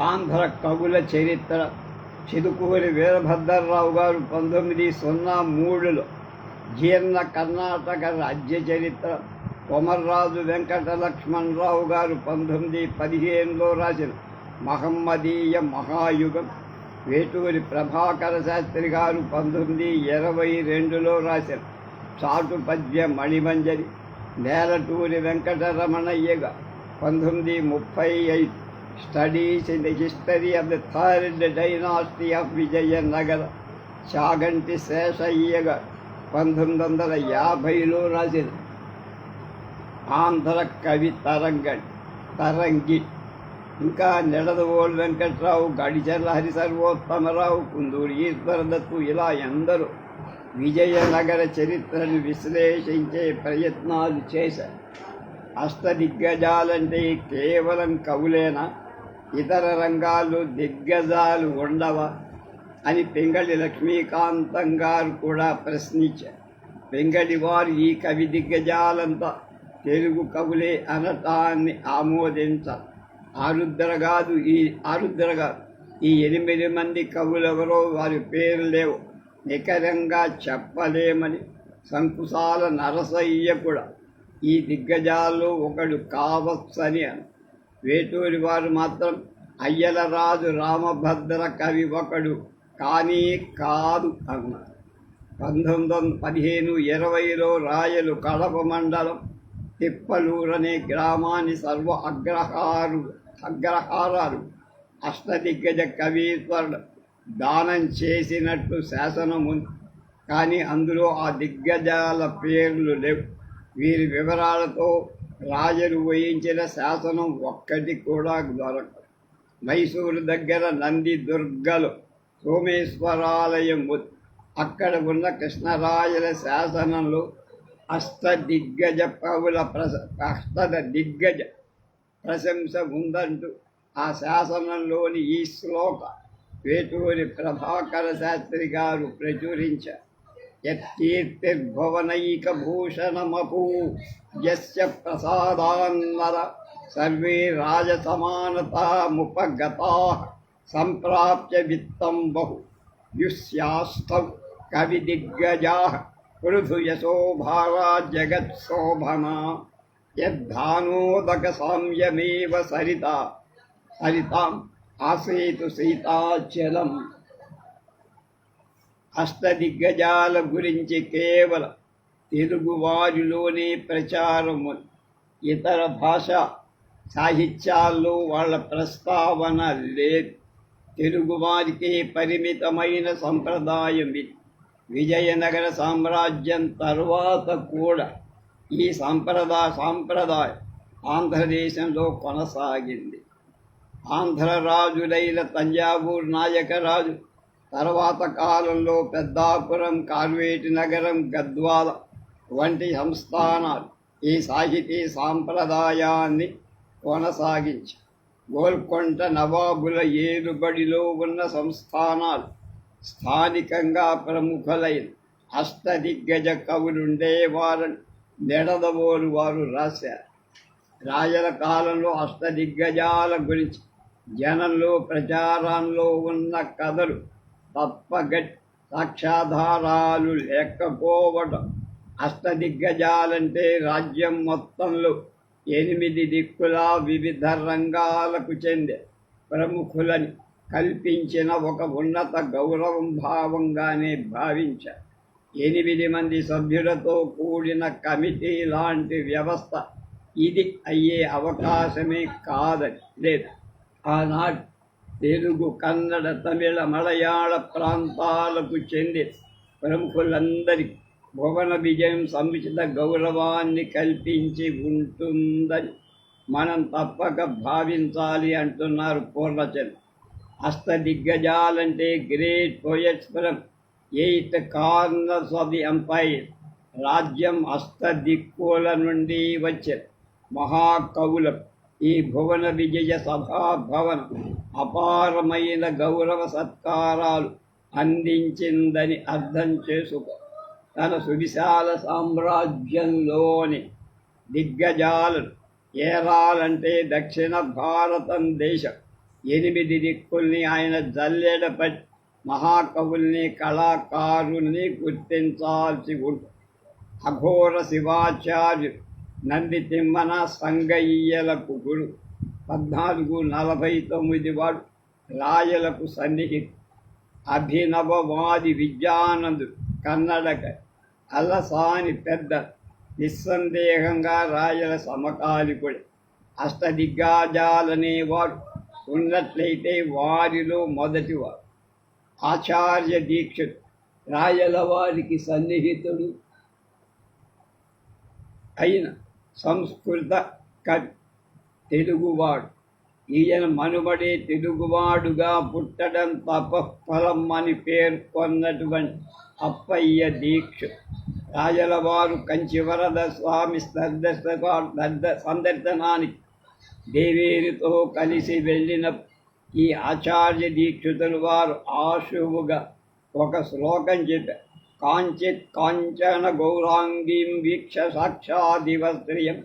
ఆంధ్ర కవుల చరిత్ర. చిదుకూరి వీరభద్రరావు గారు పంతొమ్మిది సున్నా మూడులో జీర్ణ కర్ణాటక రాజ్య చరిత్ర. కొమర్రాజు వెంకట లక్ష్మణరావు గారు పంతొమ్మిది పదిహేనులో రాసిన మహమ్మదీయ మహాయుగం. వేటూరి ప్రభాకర శాస్త్రి గారు పంతొమ్మిది ఇరవై రెండులో రాసిన చాటుపద్య మణిమంజరి. నేలటూరి వెంకటరమణయ్య పంతొమ్మిది ముప్పై ఐదు. Studies in the history of the third dynasty of Vijayanagara. Chaganti శేషయ్యగా పంతొమ్మిది వందల యాభైలో రాసిన ఆంధ్ర కవి తరంగ తరంగి. ఇంకా నిడదవోలు వెంకట్రావు గడిచర్ల హరి సర్వోత్తమరావు కుందూరు ఈశ్వరదత్తు ఇలా ఎందరో విజయనగర చరిత్రను విశ్లేషించే ప్రయత్నాలు చేశారు. అష్టదిగ్గజాలంటే కేవలం కవులేనా? ఇతర రంగాలు దిగ్గజాలు ఉండవా అని పెంగళి లక్ష్మీకాంతం గారు కూడా ప్రశ్నించారు. పెంగళి వారు ఈ కవి దిగ్గజాలంతా తెలుగు కవులే అనటాన్ని ఆమోదించారు. ఆరుద్రగాదు ఈ ఆరుద్రగాదు ఈ ఎనిమిది మంది కవులెవరో వారి పేరు లేవు. నికరంగా చెప్పలేమని సంకుశాల నరసయ్య కూడా ఈ దిగ్గజాల్లో ఒకడు కావచ్చని అని వేటూరి వారు మాత్రం అయ్యలరాజు రామభద్ర కవి ఒకడు. కానీ కాదు అన్నారు పంతొమ్మిది వందల పదిహేను ఇరవైలో రాయలు కడప మండలం తిప్పలూరనే గ్రామాన్ని సర్వ అగ్రహారు అగ్రహారాలు. అష్టదిగ్గజ కవీశ్వరుడు దానం చేసినట్టు శాసనం ఉంది కానీ అందులో ఆ దిగ్గజాల పేర్లు లేవు. వీరి వివరాలతో రాజులు వహించిన శాసనం ఒక్కటి కూడా దొరకదు. మైసూరు దగ్గర నంది దుర్గలు సోమేశ్వరాలయం అక్కడ ఉన్న కృష్ణరాజుల శాసనంలో అష్ట దిగ్గజ కవుల ప్రశ అష్ట దిగ్గజ ప్రశంస ఉందంటూ ఆ శాసనంలోని ఈ శ్లోక వేటూరి ప్రభాకర శాస్త్రి గారు ప్రచురించారు. యత్కీర్తిర్భవనైక భూషణమపూ యస్య ప్రసాదాన్నర సర్వే రాజసమానతాముపగతా సంప్రాప్య విత్తం బహు యుస్యాస్తౌ కవి దిగ్గజా పృథు యశోభారా జగత్శోభనా యద్ధానోదక సామ్యమేవ సరిత సరితాం ఆసేతు సీతాచలం అష్టదిగ్గజాల గురించి కేవలం తెలుగువారిలోనే ప్రచారము ఇతర భాష సాహిత్యాల్లో వాళ్ళ ప్రస్తావన లేదు. తెలుగువారికి పరిమితమైన సంప్రదాయం ఇది. విజయనగర సామ్రాజ్యం తర్వాత కూడా ఈ సంప్రదాయ సాంప్రదాయం ఆంధ్రదేశంలో కొనసాగింది. ఆంధ్రరాజులైన తంజావూర్ తంజావూరు నాయకరాజు తర్వాత కాలంలో పెద్దాపురం కార్వేటి నగరం గద్వాల వంటి సంస్థానాలు ఈ సాహితీ సాంప్రదాయాన్ని కొనసాగించి గోల్కొండ నవాబుల ఏలుబడిలో ఉన్న సంస్థానాలు స్థానికంగా ప్రముఖులైన అష్టదిగ్గజ కవులుండేవారని నెడదవోలు వారు రాశారు. రాజల కాలంలో అష్టదిగ్గజాల గురించి జనంలో ప్రచారంలో ఉన్న కథలు తప్పగట్టి సాక్ష్యాధారాలు లేకపోవడం అష్టదిగ్గజాలంటే రాజ్యం మొత్తంలో ఎనిమిది దిక్కుల వివిధ రంగాలకు చెందే ప్రముఖులని కల్పించిన ఒక ఉన్నత గౌరవం భావంగానే భావించారు ఎనిమిది మంది సభ్యులతో కూడిన కమిటీ లాంటి వ్యవస్థ ఇది అయ్యే అవకాశమే కాదని లేదు. ఆనాడు తెలుగు కన్నడ తమిళ మలయాళ ప్రాంతాలకు చెందిన ప్రముఖులందరికీ భువన విజయం సముచిత గౌరవాన్ని కల్పించి ఉంటుందని మనం తప్పక భావించాలి అంటున్నారు Purnachandra అష్టదిగ్గజాలంటే great poets from eight corners of the empire. రాజ్యం అష్టదిక్కుల నుండి వచ్చే మహాకవుల. ఈ భువన విజయ సభాభవనం అపారమైన గౌరవ సత్కారాలు అందించిందని అర్థం చేసుకో తన సువిశాల సామ్రాజ్యంలోని దిగ్గజాలను ఏరాలంటే దక్షిణ భారతం దేశం. ఎనిమిది దిక్కుల్ని ఆయన జల్లెడపట్టి మహాకవుల్ని కళాకారుల్ని గుర్తించాల్సి ఉంటుంది అఘోర శివాచార్యు నంది తిమ్మన సంగయ్యలకు గురు పద్నాలుగు నలభై తొమ్మిది వాడు రాయలకు సన్నిహితుడు అభినవవాది విద్యానందుడు కన్నడక అల్లసాని పెద్ద నిస్సందేహంగా రాయల సమకాలికుడు. అష్టదిగ్గాజాలనే వారు ఉన్నట్లయితే వారిలో మొదటివారు ఆచార్య దీక్షుడు రాయల వారికి సన్నిహితుడు అయిన సంస్కృత కవి తెలుగువాడు. ఈయన మనుబడే తెలుగువాడుగా పుట్టడం తపఫలం అని పేర్కొన్నటువంటి అప్పయ్య దీక్ష. రాజలవారు కంచివరద స్వామి సందర్శ సందర్శనానికి దేవేరితో కలిసి వెళ్ళిన ఈ ఆచార్య దీక్షితులు వారు ఆశువుగా ఒక శ్లోకం చెప్పారు. కాంచిత్ కాంచన గౌరాంగీం వీక్ష సాక్షాదివస్త్రియం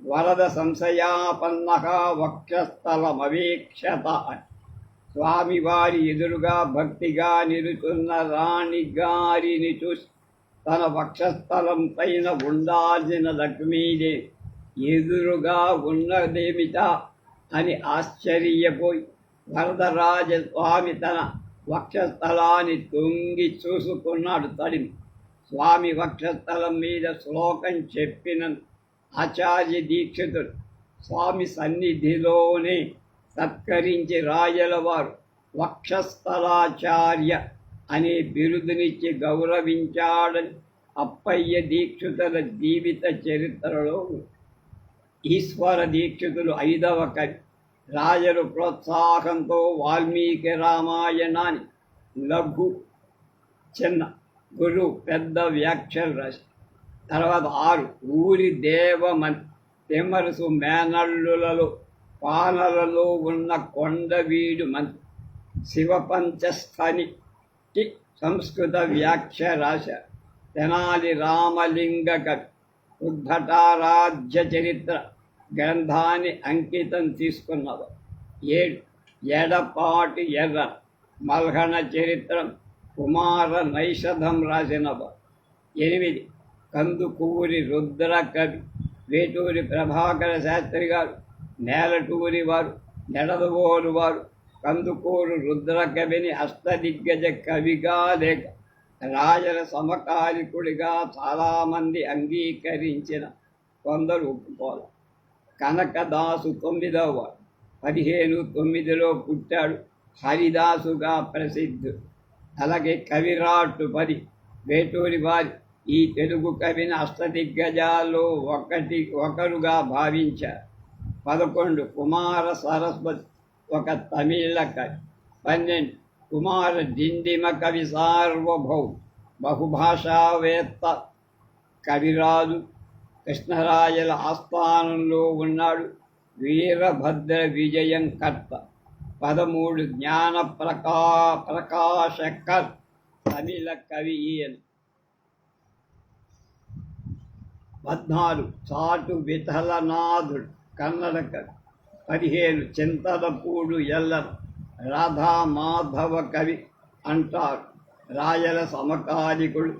వరద సంశయాపన్న వక్షస్థలమవీక్షత స్వామివారి ఎదురుగా భక్తిగా నిలుచున్న రాణి గారిని చూసి తన వక్షస్థలం పైన ఉండాల్సిన లక్ష్మీదే ఎదురుగా ఉన్నదేమిటా అని ఆశ్చర్యపోయి వరదరాజ స్వామి తన వక్షస్థలాన్ని తొంగి చూసుకున్నాడు తడిని స్వామి వక్షస్థలం మీద శ్లోకం చెప్పిన ఆచార్య దీక్షితుడు స్వామి సన్నిధిలోనే సత్కరించి రాయల వారు వక్షస్థలాచార్య అనే బిరుదునిచ్చి గౌరవించాడని అప్పయ్య దీక్షితుల జీవిత చరిత్రలో ఈశ్వర దీక్షితులు ఐదవ కవి. రాజరు ప్రోత్సాహంతో వాల్మీకి రామాయణాన్ని లఘు చిన్న గురు పెద్ద వ్యాఖ్యలు రాశారు. తర్వాత ఆరు ఊరి దేవమన్ తిమ్మరుసు మేనల్లులలో పానలలో ఉన్న కొండవీడు మంత్రి శివపంచస్థనికి సంస్కృత వ్యాఖ్య రాశ తెనాలి రామలింగ కవి. ఉద్ధటారాధ్య చరిత్ర గ్రంథాన్ని అంకితం తీసుకున్నది ఏడు. ఎడపాటి ఎర్ర. మల్హణ చరిత్రం కుమార నైషధం రాసినవ ఎనిమిది. కందుకూరి రుద్ర కవి. వేటూరి ప్రభాకర శాస్త్రి గారు నేలటూరి వారు నెడదవోరు వారు కందుకూరు రుద్ర కవిని అష్టదిగ్గజ కవిగా లేక రాజల సమకాలికుడిగా చాలామంది అంగీకరించిన కొందరు ఒప్పుకోవాలి. కనకదాసు తొమ్మిదవ పదిహేను తొమ్మిదిలో పుట్టాడు. హరిదాసుగా ప్రసిద్ధుడు. అలాగే కవిరాటు పది వేటూరి వారి ఈ తెలుగు కవిని అష్టదిగ్గజాల్లో ఒకటి ఒకరుగా భావించారు. పదకొండు. కుమార సరస్వతి ఒక తమిళ కవి. పన్నెండు. కుమార దిండిమ కవి సార్వభౌ బహుభాషావేత్త కవిరాజు. కృష్ణరాయల ఆస్థానంలో ఉన్నాడు. వీరభద్ర విజయం కర్త. పదమూడు. జ్ఞాన ప్రకా ప్రకాశకర్ తమిళ కవి ఈయన. పద్నాలుగు. చాటు విఠలనాథుడు. కన్నడ కవి పదిహేను చింతలపూడు ఎల్లర్ రాధా మాధవ కవి అంటారు. రాయల సమకాలికుడు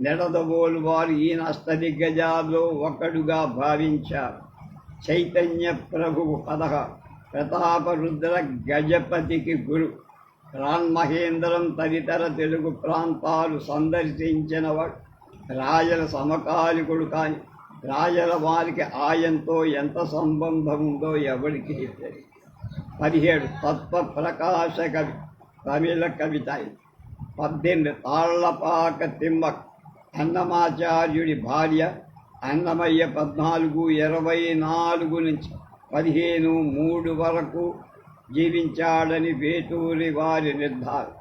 నెడదబోలు వారు ఈయన అష్టదిగ్గజాల్లో ఒకడుగా భావించారు. చైతన్య ప్రభువు పదహ ప్రతాపరుద్ర గజపతికి గురు. రాన్మహేంద్రం తదితర తెలుగు ప్రాంతాలు సందర్శించినవాడు. రాయల సమకాలికుడు కానీ రాజల వారికి ఆయనతో ఎంత సంబంధం ఉందో ఎవరికి తెలియదు. పదిహేడు తత్వ ప్రకాశ కవి తమిళ కవిత పద్దెనిమిది తాళ్ళపాక తిమ్మ అన్నమాచార్యుడి భార్య అన్నమయ్య పద్నాలుగు ఇరవై నాలుగు నుంచి పదిహేను మూడు వరకు జీవించాడని వేటూరి వారి నిర్ధారణ.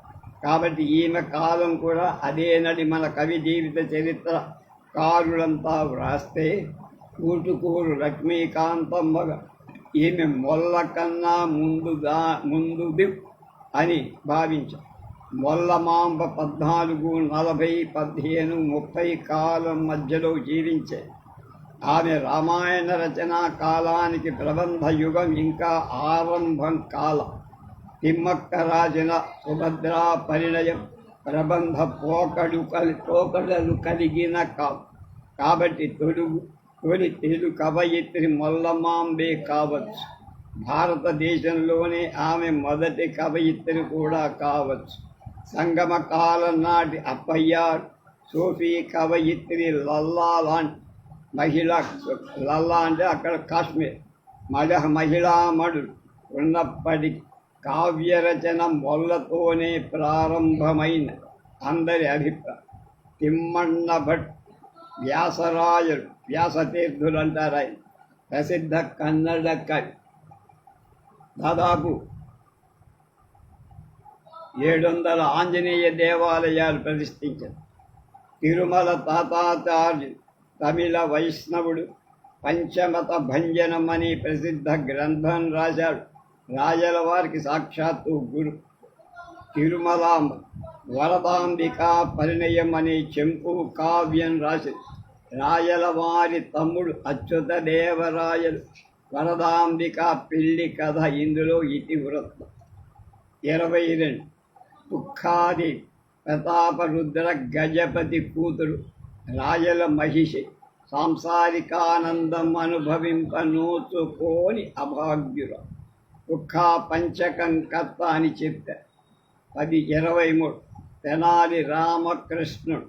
కాబట్టి ఈమె కాలం కూడా అదేనని మన కవి జీవిత చరిత్ర కారులంతా వ్రాస్తే కూటుకూరు లక్ష్మీకాంతమ్మగా ఈమె మొల్ల కన్నా ముందుగా ముందుది అని భావించారు మొల్లమాంబ పద్నాలుగు నలభై పదిహేను ముప్పై కాలం మధ్యలో జీవించే. ఆమె రామాయణ రచన కాలానికి ప్రబంధ యుగం ఇంకా ఆరంభం కాలం. తిమ్మక్క రాజుల సుభద్రా పరిణయం. ప్రబంధ పోకడు కలి పోకడలు కలిగిన కా కాబట్టి తొలుగు తొలి తెలుగు కవయిత్రి మొల్లమాంబే కావచ్చు. భారతదేశంలోనే ఆమె మొదటి కవయిత్రి కూడా కావచ్చు. సంగమ కాలం నాటి అప్పయ్యార్ సూఫీ కవయిత్రి లల్లా లాంటి మహిళ లల్లా అంటే అక్కడ కాశ్మీర్. మడ మహిళామడు ఉన్నప్పటికీ కావ్యరచన మొల్లతోనే ప్రారంభమైన అందరి అభిప్రాయం తిమ్మన్న భట్ వ్యాసరాయుడు వ్యాసతీర్థులు అంటారు ఆయన ప్రసిద్ధ కన్నడ కవి దాదాపు ఏడు వందల ఆంజనేయ దేవాలయాలు ప్రతిష్ఠించారు. తిరుమల తాతాచార్యుడు తమిళ వైష్ణవుడు పంచమత భంజనం అని ప్రసిద్ధ గ్రంథం రాశాడు. రాజల వారికి సాక్షాత్తు గురు. తిరుమలాంబ వరదాంబికా పరిణయం అనే చెంపు కావ్యం రాసి రాయల వారి తమ్ముడు అచ్యుత దేవరాయలు వరదాంబిక పెళ్ళి కథ ఇందులో ఇతివృత్తం ఇరవై రెండు. దుఃఖాది ప్రతాపరుద్ర గజపతి కూతురు రాయల మహిషి సాంసారికానందం అనుభవింప నోచుకోని అభాగ్యుల దుఃఖా పంచకం కర్త అని చెప్పారు పది ఇరవై మూడు. తెనాలి రామకృష్ణుడు.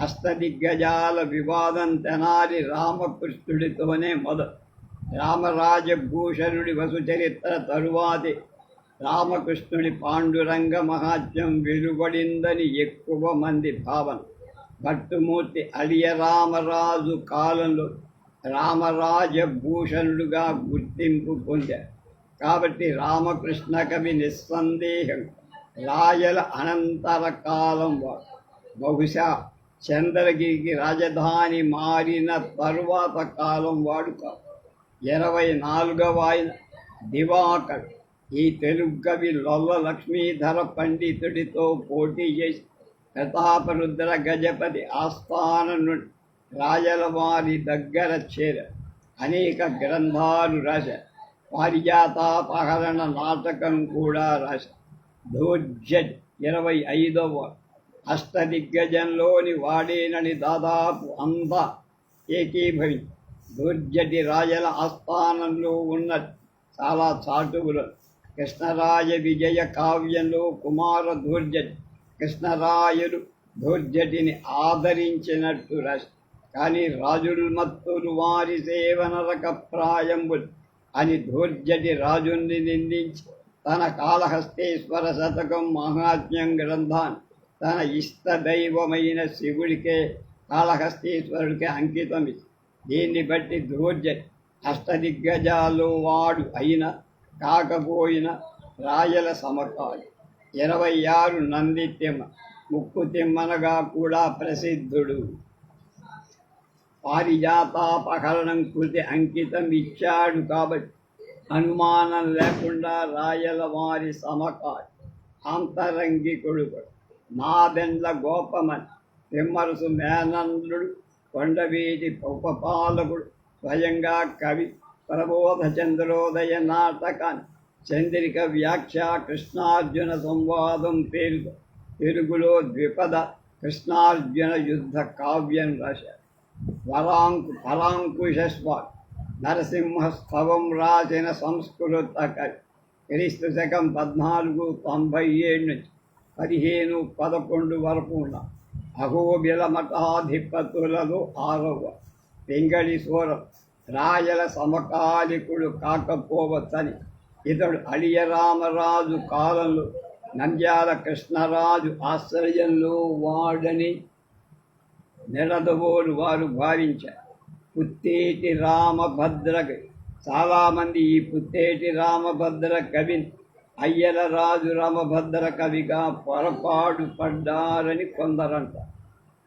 హస్తదిగ్గజాల వివాదం తెనాలి రామకృష్ణుడితోనే మొదలు. రామరాజభూషణుడి వసుచరిత్ర తరువాతి. రామకృష్ణుడి పాండురంగ మహాత్మ్యం వెలువడిందని ఎక్కువ మంది భావన. భట్టుమూర్తి అలియ రామరాజు కాలంలో రామరాజభూషణుడుగా గుర్తింపు పొందారు. కాబట్టి రామకృష్ణ కవి నిస్సందేహం. రాయల అనంతర కాలం వాడు బహుశా చంద్రగిరికి రాజధాని మారిన తరువాత కాలం వాడు కాదు ఇరవై నాలుగవ ఆయన దివాకర్. ఈ తెలుగు కవి లొల్ల లక్ష్మీధర పండితుడితో పోటీ చేసి ప్రతాపరుద్ర గజపతి ఆస్థాన నుండి రాజలవారి దగ్గర చేర అనేక గ్రంథాలు రాశారు. పారిజాతాపహరణ నాటకం కూడా రాశారు ధోర్జడ్ ఇరవై ఐదవ అష్టదిగ్గజంలోని వాడేనని దాదాపు అంతా ఏకీభవించి దుర్జటి రాజల ఆస్థానంలో ఉన్న చాలా చాటువులు కృష్ణరాజ విజయ కావ్యంలో కుమార దుర్జటి కృష్ణరాయుడు దుర్జటిని ఆదరించినట్టు రాసి కానీ రాజుల్మత్తులు వారి సేవనరక ప్రాయంబులు అని ధూర్జటి రాజుని నిందించి తన కాళహస్తేశ్వర శతకం మహాత్మ్యం గ్రంథాన్ని తన ఇష్ట దైవమైన శివుడికే కాళహస్తీశ్వరుడికే అంకితం దీన్ని బట్టి ధూర్జటి అష్టదిగ్గజాలు వాడు అయిన కాకపోయిన రాయల సమకాలు. ఇరవై ఆరు నంది తిమ్మ ముక్కు తిమ్మనగా కూడా ప్రసిద్ధుడు. పారిజాతాపహరణం కృతి అంకితం ఇచ్చాడు కాబట్టి అనుమానం లేకుండా రాయల వారి అంతరంగి అంతరంగికుడు నాదెండ్ల గోపమని తిమ్మరుసు మేనందుడు కొండవీటి ఉపపాలకుడు స్వయంగా కవి ప్రబోధ చంద్రోదయ నాటకాన్ని చంద్రిక వ్యాఖ్య కృష్ణార్జున సంవాదం పేరుతో తెలుగులో ద్విపద కృష్ణార్జున యుద్ధ కావ్యం రాశారు. వరాంకు ఫలాంకుశస్వామి నరసింహస్తవం రాసిన సంస్కృత క్రీస్తు శకం పద్నాలుగు తొంభై ఏడు నుంచి పదిహేను పదకొండు వరకు ఉన్న అహోబిల మఠాధిపతులలో ఆరవ పెంగళి సూరం రాయల సమకాలికుడు కాకపోవచ్చని ఇతడు అళియరామరాజు కాలంలో నంద్యాల కృష్ణరాజు ఆశ్రయంలో వాడని నిడదవోలు వారు భావించారు పుత్తేటి రామభద్ర చాలామంది ఈ పుత్తేటి రామభద్ర కవిని అయ్యల రాజు రామభద్ర కవిగా పొరపాటు పడ్డారని కొందరంట.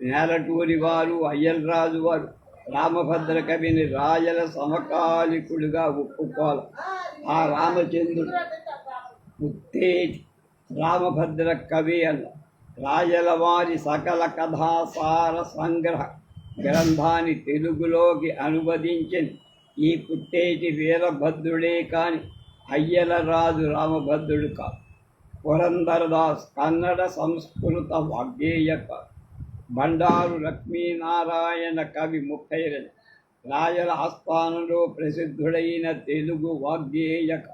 నేలటూరి వారు అయ్యలరాజు వారు రామభద్ర కవిని రాయల సమకాలికుడిగా ఒప్పుకోవాలి ఆ రామచంద్రుడు పుత్తేటి రామభద్ర కవి అన్నారు రాయల వారి సకల కథాసార సంగ్రహ గ్రంథాన్ని తెలుగులోకి అనువదించిన. ఈ పుట్టేటి వీరభద్రుడే కాని అయ్యలరాజు రామభద్రుడు కాదు. పురంధరదాస్ కన్నడ సంస్కృత వాగ్గేయక బండారు లక్ష్మీనారాయణ కవి ముప్పై రెండు రాయల ఆస్థానంలో ప్రసిద్ధుడైన తెలుగు వాగ్గేయక.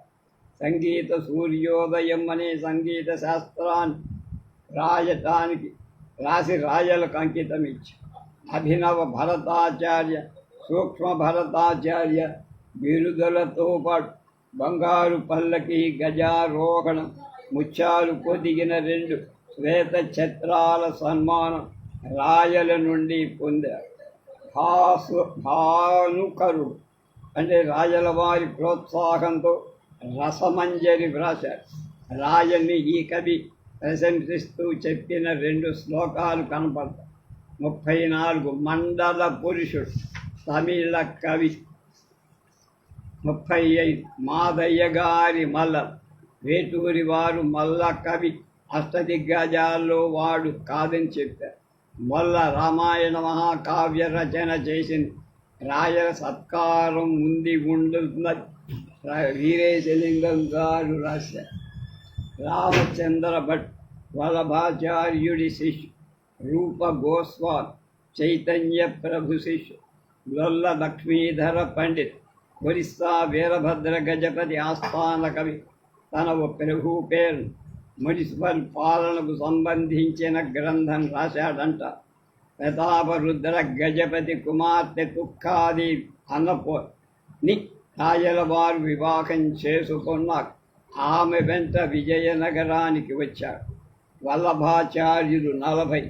సంగీత సూర్యోదయం అనే సంగీత శాస్త్రాన్ని రాయటానికి రాసి రాయలకు అంకితం ఇచ్చి. అభినవ భరతాచార్య సూక్ష్మ భరతాచార్య బిరుదులతో పాటు బంగారు పల్లకి గజారోహణం ముత్యాలు పొదిగిన రెండు శ్వేత ఛత్రాల సన్మానం రాయల నుండి పొందారు. భాసు భానుకరుడు అంటే రాజల వారి ప్రోత్సాహంతో రసమంజరి వ్రాశారు. రాయల్ని ఈ కవి ప్రశంసిస్తూ చెప్పిన రెండు శ్లోకాలు కనపడతాయి. ముప్పై నాలుగు మండల పురుషుడు తమిళ కవి. ముప్పై ఐదు మాదయ్య గారి మల్ల వేటూరి వారు మల్ల కవి. అష్టదిగ్గజాల్లో వాడు కాదని చెప్పారు. మల్ల రామాయణ మహాకావ్య రచన చేసింది. రాయల సత్కారం ఉంది ఉండుతున్నది వీరేశలింగం గారు రాశారు. రామచంద్ర భట్ వల్లభాచార్యుడి శిష్యు రూప గోస్వామి చైతన్య ప్రభు శిష్యు లొల్ల లక్ష్మీధర పండిత్ ఒరిస్సా వీరభద్ర గజపతి ఆస్థాన కవి తన ప్రభు పేరు మున్సిపల్ పాలనకు సంబంధించిన గ్రంథం రాశాడంట. ప్రతాపరుద్ర గజపతి కుమార్తె తుక్కాది అన్నపో ని రాయల వారు వివాహం చేసుకున్నారు. ఆమె వెంట విజయనగరానికి వచ్చాడు వల్లభాచార్యులు నలభై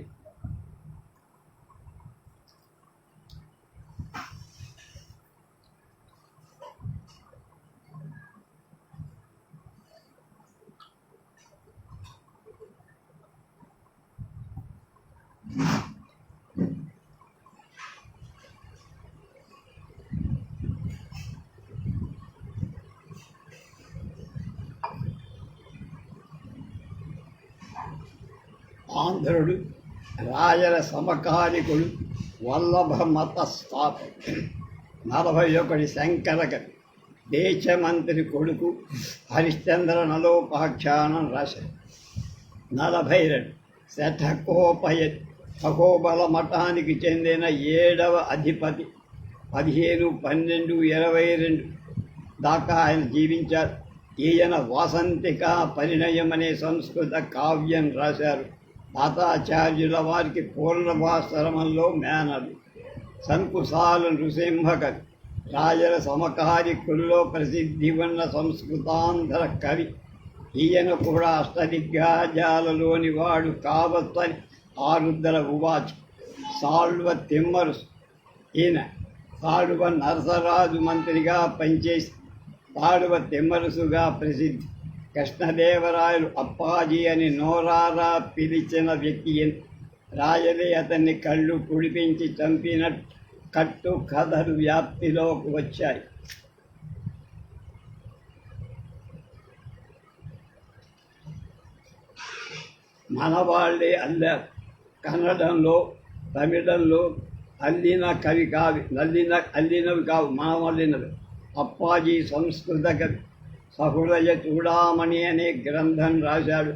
ఆంధ్రుడు రాయల సమకాలికుడు వల్లభ మత స్థాపకుడు నలభై ఒకటి శంకరకవి దేశమంత్రి కొడుకు హరిశ్చంద్ర నలోపాఖ్యానం రాశారు నలభై రెండు శతకోపయ సహోబల మఠానికి చెందిన ఏడవ అధిపతి పదిహేను పన్నెండు ఇరవై రెండు దాకా ఆయన జీవించారు. ఈయన వాసంతిక పరిణయం అనే సంస్కృత కావ్యం రాశారు. తాతాచార్యుల వారికి పూర్ణభాశ్రమంలో మేనలు సంకుశాలు నృసింహకవి రాజల సమకాలికుల్లో ప్రసిద్ధి ఉన్న సంస్కృతాంధ్ర కవి. ఈయన కూడా అష్టదిగ్గాజాలలోని వాడు కావచ్చని ఆరుద్ర ఉవాచ సాల్వ తిమ్మరుసు ఈయన. తాడువ నరసరాజు మంత్రిగా పనిచేసి తాడువ తిమ్మరుసుగా ప్రసిద్ధి కృష్ణదేవరాయలు అప్పాజీ అని నోరారా పిలిచిన వ్యక్తి. రాయలే అతన్ని కళ్ళు కుడిపించి చంపిన కట్టు కథలు వ్యాప్తిలోకి వచ్చాయి. మనవాళ్ళే అల్లారు కన్నడంలో తమిళంలో అల్లిన కవి కావి నల్లిన అల్లినవి కావు మనవల్లినవి అప్పాజీ సంస్కృత కవి. సహృదయ చూడామణి అనే గ్రంథం రాశాడు.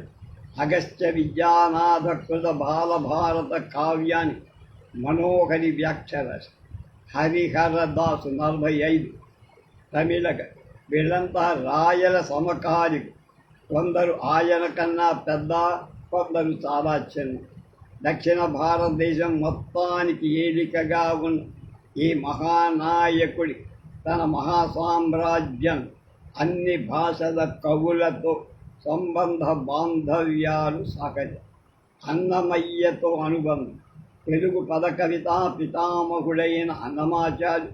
అగస్త్య విద్యానాథ కృత బాలభారత కావ్యాన్ని మనోహరి వ్యాఖ్య రాశాడు హరిహర దాసు నలభై ఐదు. తమిళక వీళ్ళంతా రాయల సమకాలికు కొందరు ఆయన కన్నా పెద్ద కొందరు చాలా చిన్న. దక్షిణ భారతదేశం మొత్తానికి ఏలికగా ఉన్న ఈ మహానాయకుడి తన మహాసామ్రాజ్యం అన్ని భాషల కవులతో సంబంధ బాంధవ్యాలు సహజం అన్నమయ్యతో అనుబంధం. తెలుగు పద కవిత పితామహుడైన అన్నమాచార్య.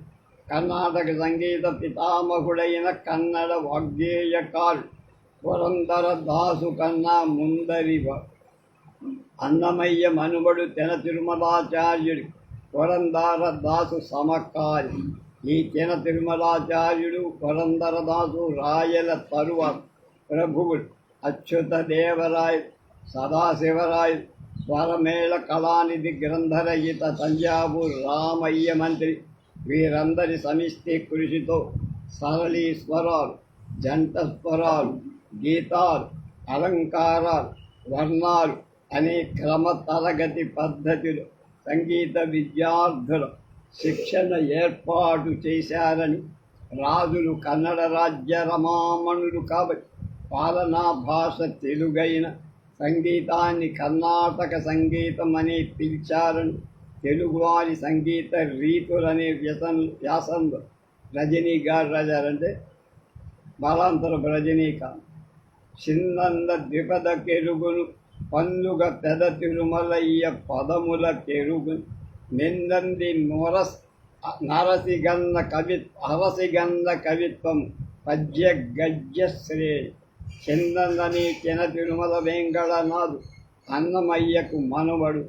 కర్ణాటక సంగీత పితామహుడైన కన్నడ వాగ్గేయకారు పురంధర దాసు కన్నా ముందరి అన్నమయ్య మనుబడు తెన తిరుమలాచార్యుడు. పురంధర దాసు సమకారి ఈ తిరుమలాచార్యుడు పురందరదాసు రాయల తరువ ప్రభువుడు అచ్యుత దేవరాయ్ సదాశివరాయ్ స్వరమేళ కళానిధి గ్రంథరహిత తంజావూరు రామయ్య మంత్రి వీరందరి సమిష్టి కృషితో సరళీ స్వరాలు జంట స్వరాలు గీతాలు అలంకారాలు వర్ణాలు అనే క్రమ తరగతి పద్ధతిలో సంగీత విద్యార్థుల శిక్షణ ఏర్పాటు చేశారని రాజులు కన్నడ రాజ్య రమామణులు కాబట్టి పాలనా భాష తెలుగైన సంగీతాన్ని కర్ణాటక సంగీతం అని పిలిచారని తెలుగువారి సంగీత రీతులనే వ్యసన వ్యాసంలో రజనీ గారు రాజారంటే బలాంతర రజనీకాంత్ చిన్నంద ద్విపద కెరుగును పన్నుగ పెద తిరుమలయ్య పదముల కెరుగును నిందంది నొరస్ నరసిగంధ కవి అరసిగంధ కవిత్వం పద్య గద్య శ్రే చిందందని కిన తిరుమల వెంకటనాథు అన్నమయ్యకు మనవడు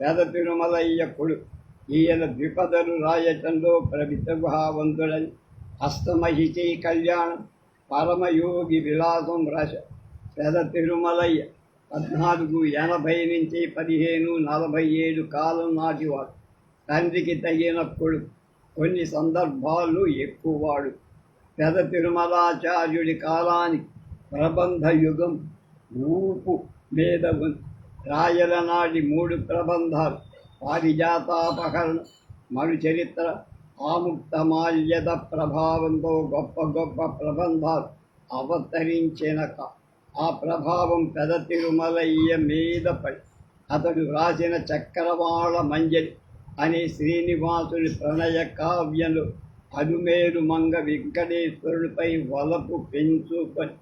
పెద తిరుమలయ్య ఈయన ద్విపదలు రాయటంలో ప్రవితభావంతుడని అష్టమహిషి కళ్యాణం పరమయోగి విలాసం రాశ పెద తిరుమలయ్య పద్నాలుగు ఎనభై నుంచి పదిహేను నలభై ఏడు కాలం నాటివాడు తండ్రికి తగినప్పుడు కొన్ని సందర్భాల్లో ఎక్కువవాడు పెద తిరుమలాచార్యుడి కాలానికి ప్రబంధ యుగం ఊపు మీద ఉంది రాయల నాటి మూడు ప్రబంధాలు పారిజాతాపహరణ మరు చరిత్ర ఆముక్తమాల్యద ప్రభావంతో గొప్ప గొప్ప ప్రబంధాలు అవతరించిన ఆ ప్రభావం పెద తిరుమలయ్య మీద పడి. అతడు రాసిన చక్రవాళ మంజరి అని శ్రీనివాసుని ప్రణయ కావ్యలు అదుమేరు మంగ వెంకటేశ్వరుడిపై వలపు పెంచుకొని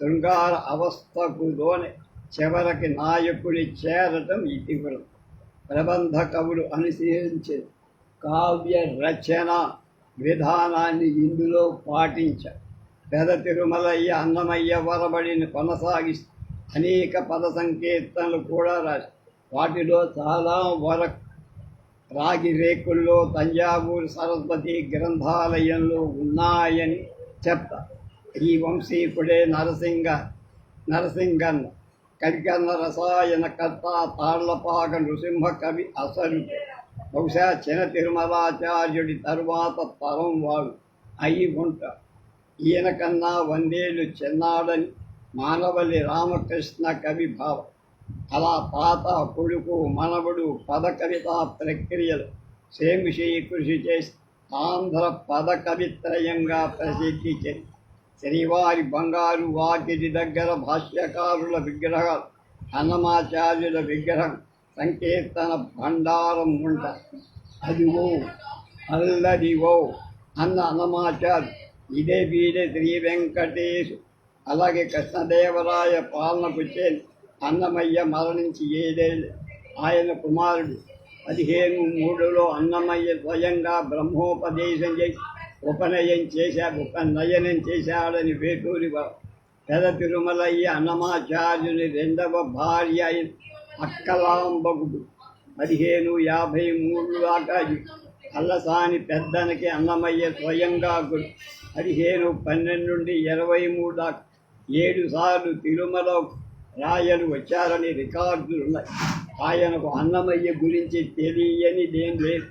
శృంగార అవస్థకు లోని చివరికి నాయకుడి చేరటం ఇటీవల ప్రబంధ కవులు అనుసరించే కావ్య రచన విధానాన్ని ఇందులో పాటించారు పెద తిరుమలయ్య అన్నమయ్య వరబడిని కొనసాగిస్తూ అనేక పద సంకీర్తనలు కూడా రాశారు. వాటిలో చాలా వరకు రాగి రేకుల్లో తంజావూరు సరస్వతి గ్రంథాలయంలో ఉన్నాయని చెప్తారు ఈ వంశీకుడే నరసింగ నరసింగన్ కరికన్న రసాయన కర్త తాళ్ళపాక నృసింహ కవి అసలు. బహుశా చిన్న తిరుమలాచార్యుడి తరువాత తరం వాడు. అయి ఉంటా. ఈయన కన్నా వందేళ్ళు చిన్నాడని మానవల్లి రామకృష్ణ కవి భావం. అలా తాత కొడుకు మనవడు పద కవిత ప్రక్రియలు సేమిషి కృషి చేసి ఆంధ్ర పద కవిత్రయంగా ప్రసిద్ధి చెంది శ్రీవారి బంగారు వాకిటి దగ్గర భాష్యకారుల విగ్రహాలు హనుమాచార్యుల విగ్రహం సంకీర్తన భండారం ఉంటాయి అదివో అల్లదివో అన్న అన్నమాచార్య ఇదే వీడే శ్రీ వెంకటేశు అలాగే కృష్ణదేవరాయ పాలనకు చేరి అన్నమయ్య మరణించి ఏడేళ్ళు ఆయన కుమారుడు. పదిహేను మూడులో అన్నమయ్య స్వయంగా బ్రహ్మోపదేశం చేసి ఉపనయం చేశాడు ఉపనయనం చేశాడని వేటూరి పెద తిరుమలయ్య అన్నమాచార్యుని రెండవ భార్య అయిన అక్కలాంబకుడు. పదిహేను యాభై మూడు దాకా అల్లసాని పెద్దనకి అన్నమయ్య స్వయంగా పదిహేను పన్నెండు నుండి ఇరవై మూడు దాకా ఏడు సార్లు తిరుమల రాయలు వచ్చారని రికార్డులు ఉన్నాయి. ఆయనకు అన్నమయ్య గురించి తెలియనిదేం లేదు.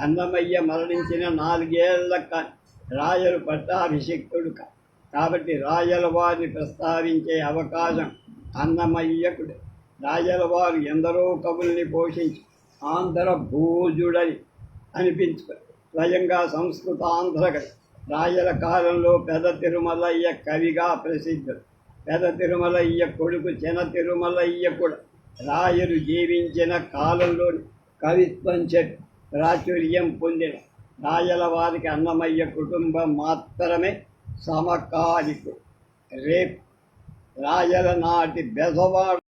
అన్నమయ్య మరణించిన నాలుగేళ్ళ రాయలు పట్టాభిషిక్తుడు కాబట్టి రాయల వారిని ప్రస్తావించే అవకాశం అన్నమయ్యకుడు. రాయల వారు ఎందరో కవుల్ని పోషించి ఆంధ్ర భూజుడని అనిపించుకు స్వయంగా సంస్కృత ఆంధ్ర రాయల కాలంలో పెద్ద తిరుమలయ్య కవిగా ప్రసిద్ధుడు. పెద తిరుమలయ్య కొడుకు చిన్న తిరుమలయ్య కూడా రాయలు జీవించిన కాలంలో కవిత్వం చెట్టు ప్రాచుర్యం పొందిన రాయల వారికి అన్నమయ్య కుటుంబం మాత్రమే సమకాలికు రేపు రాయల నాటి బెజవాడ